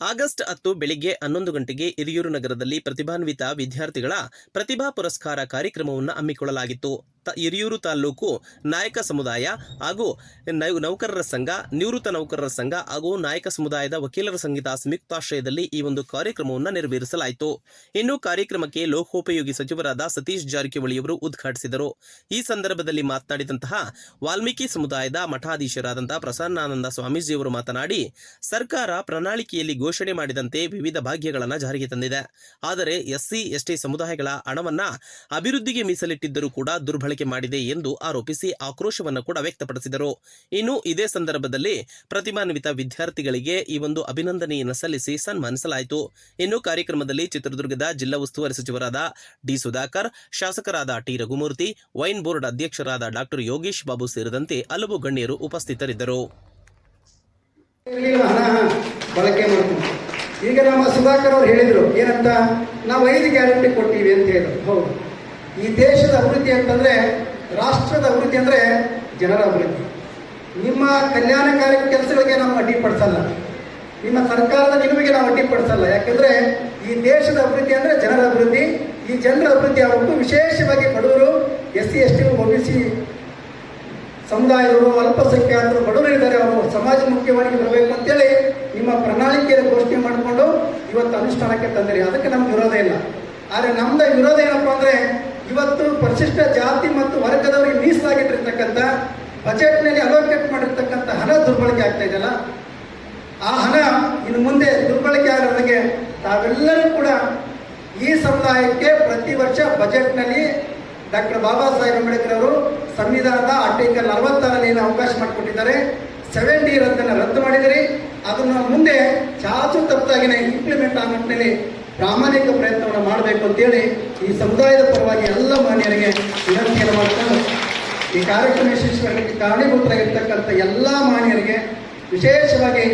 August ಹತ್ತು ಬೆಳಿಗ್ಗೆ ಹನ್ನೊಂದು ಗಂಟೆಗೆ ಹಿರಿಯೂರು ನಗರದಲ್ಲಿ ಪ್ರತಿಭಾನ್ವಿತ ವಿದ್ಯಾರ್ಥಿಗಳ ಪ್ರತಿಭಾ ಪುರಸ್ಕಾರ ಕಾರ್ಯಕ್ರಮವನ್ನು ಹಮ್ಮಿಕೊಳ್ಳಲಾಗಿತ್ತು. ಹಿರಿಯೂರು ತಾಲೂಕು ನಾಯಕ ಸಮುದಾಯ ಹಾಗೂ ನೌಕರರ ಸಂಘ, ನಿವೃತ್ತ ನೌಕರರ ಸಂಘ ಹಾಗೂ ನಾಯಕ ಸಮುದಾಯದ ವಕೀಲರ ಸಂಘದ ಸಂಯುಕ್ತಾಶ್ರಯದಲ್ಲಿ ಈ ಒಂದು ಕಾರ್ಯಕ್ರಮವನ್ನು ನೆರವೇರಿಸಲಾಯಿತು. ಇನ್ನು ಕಾರ್ಯಕ್ರಮಕ್ಕೆ ಲೋಕೋಪಯೋಗಿ ಸಚಿವರಾದ ಸತೀಶ್ ಜಾರಕಿಹೊಳಿಯವರು ಉದ್ಘಾಟಿಸಿದರು. ಈ ಸಂದರ್ಭದಲ್ಲಿ ಮಾತನಾಡಿದಂತಹ ವಾಲ್ಮೀಕಿ ಸಮುದಾಯದ ಮಠಾಧೀಶರಾದಂತಹ ಪ್ರಸನ್ನಾನಂದ ಸ್ವಾಮೀಜಿಯವರು ಮಾತನಾಡಿ, ಸರ್ಕಾರ ಪ್ರಣಾಳಿಕೆಯಲ್ಲಿ ಘೋಷಣೆ ಮಾಡಿದಂತೆ ವಿವಿಧ ಭಾಗ್ಯಗಳನ್ನು ಜಾರಿಗೆ ತಂದಿದೆ. ಆದರೆ ಎಸ್ಸಿ, ಎಸ್ಟಿ ಸಮುದಾಯಗಳ ಹಣವನ್ನು ಅಭಿವೃದ್ಧಿಗೆ ಮೀಸಲಿಟ್ಟಿದ್ದರೂ ಕೂಡ ದುರ್ಬಳಕೆ ಮಾಡಿದೆ ಎಂದು ಆರೋಪಿಸಿ ಆಕ್ರೋಶವನ್ನು ಕೂಡ ವ್ಯಕ್ತಪಡಿಸಿದರು. ಇನ್ನು ಇದೇ ಸಂದರ್ಭದಲ್ಲಿ ಪ್ರತಿಭಾನ್ವಿತ ವಿದ್ಯಾರ್ಥಿಗಳಿಗೆ ಈ ಒಂದು ಅಭಿನಂದನೆಯನ್ನು ಸಲ್ಲಿಸಿ ಸನ್ಮಾನಿಸಲಾಯಿತು. ಇನ್ನು ಕಾರ್ಯಕ್ರಮದಲ್ಲಿ ಚಿತ್ರದುರ್ಗದ ಜಿಲ್ಲಾ ಉಸ್ತುವಾರಿ ಸಚಿವರಾದ ಡಿ ಸುಧಾಕರ್, ಶಾಸಕರಾದ ಟಿ ರಘುಮೂರ್ತಿ, ವೈನ್ ಬೋರ್ಡ್ ಅಧ್ಯಕ್ಷರಾದ ಡಾಕ್ಟರ್ ಯೋಗೇಶ್ ಬಾಬು ಸೇರಿದಂತೆ ಹಲವು ಗಣ್ಯರು ಉಪಸ್ಥಿತರಿದ್ದರು. ಈಗ ನಮ್ಮ ಸುಧಾಕರ್ ಅವರು ಹೇಳಿದರು, ಏನಂತ, ನಾವು ಐದು ಗ್ಯಾರಂಟಿ ಕೊಟ್ಟಿವಿ ಅಂತ ಹೇಳಿದ್ರು ಹೌದು. ಈ ದೇಶದ ಅಭಿವೃದ್ಧಿ ಅಂತಂದ್ರೆ, ರಾಷ್ಟ್ರದ ಅಭಿವೃದ್ಧಿ ಅಂದ್ರೆ ಜನರ ಅಭಿವೃದ್ಧಿ. ನಿಮ್ಮ ಕಲ್ಯಾಣಕಾರಿ ಕೆಲಸಗಳಿಗೆ ನಾವು ಅಡ್ಡಿಪಡಿಸಲ್ಲ ನಿಮ್ಮ ಸರ್ಕಾರದ ನಿಲುವಿಗೆ ನಾವು ಅಡ್ಡಿಪಡಿಸಲ್ಲ ಯಾಕಂದ್ರೆ, ಈ ದೇಶದ ಅಭಿವೃದ್ಧಿ ಅಂದ್ರೆ ಜನರ ಅಭಿವೃದ್ಧಿ. ಈ ಜನರ ಅಭಿವೃದ್ಧಿ ಆಗಬೇಕು ವಿಶೇಷವಾಗಿ ಬಡವರು S C S T O B C ಸಮುದಾಯದವರು, ಅಲ್ಪಸಂಖ್ಯಾತರು, ಬಡವರು ಇದ್ದಾರೆ. ಅವರು ಸಮಾಜ ಮುಖ್ಯವಾಗಿ ಬರಬೇಕು ಅಂತೇಳಿ ನಿಮ್ಮ ಪ್ರಣಾಳಿಕೆಯನ್ನು ಘೋಷಣೆ ಮಾಡಿಕೊಂಡು ಇವತ್ತು ಅನುಷ್ಠಾನಕ್ಕೆ ತಂದಿರಿ. ಅದಕ್ಕೆ ನಮ್ಗೆ ವಿರೋಧ ಇಲ್ಲ. ಆದರೆ ನಮ್ದು ವಿರೋಧ ಏನಪ್ಪ ಅಂದ್ರೆ ಇವತ್ತು ಪರಿಶಿಷ್ಟ ಜಾತಿ ಮತ್ತು ವರ್ಗದವರಿಗೆ ಮೀಸಲಾಗಿಟ್ಟಿರ್ತಕ್ಕಂಥ ಬಜೆಟ್ನಲ್ಲಿ ಅಲೋಕೇಟ್ ಮಾಡಿರ್ತಕ್ಕಂಥ ಹಣ ದುರ್ಬಳಕೆ ಆಗ್ತಾ ಇದೆಯಲ್ಲ, ಆ ಹಣ ಇನ್ನು ಮುಂದೆ ದುರ್ಬಳಕೆ ಆಗೋದಕ್ಕೆ ತಾವೆಲ್ಲರೂ ಕೂಡ ಈ ಸಮುದಾಯಕ್ಕೆ ಪ್ರತಿ ವರ್ಷ ಬಜೆಟ್ನಲ್ಲಿ ಡಾಕ್ಟರ್ ಬಾಬಾ ಸಾಹೇಬ್ ಅಂಬೇಡ್ಕರ್ ಅವರು ಸಂವಿಧಾನದ ಆರ್ಟಿಕಲ್ ನಲವತ್ತಾರಲ್ಲಿ ಏನು ಅವಕಾಶ ಮಾಡಿಕೊಟ್ಟಿದ್ದಾರೆ. ಸೆವೆನ್ ಡಿ ರದ್ದನ್ನು ರದ್ದು ಮಾಡಿದಿರಿ ಅದನ್ನು ಮುಂದೆ ಚಾಚು ತಪ್ಪಾಗಿನೇ ಇಂಪ್ಲಿಮೆಂಟ್ ಆಗೋ ನಿಟ್ಟಿನಲ್ಲಿ ಪ್ರಾಮಾಣಿಕ ಪ್ರಯತ್ನವನ್ನು ಮಾಡಬೇಕು ಅಂತೇಳಿ ಈ ಸಮುದಾಯದ ಪರವಾಗಿ ಎಲ್ಲ ಮಾನ್ಯರಿಗೆ ವಿನಂತಿಯನ್ನು ಮಾಡ್ತಾ ಈ ಕಾರ್ಯಕ್ರಮ ಯಶಸ್ವಿಯಾಗಲಿಕ್ಕೆ ಕಾರಣೀಭೂತರಾಗಿರ್ತಕ್ಕಂಥ ಎಲ್ಲ ಮಾನ್ಯರಿಗೆ ವಿಶೇಷವಾಗಿ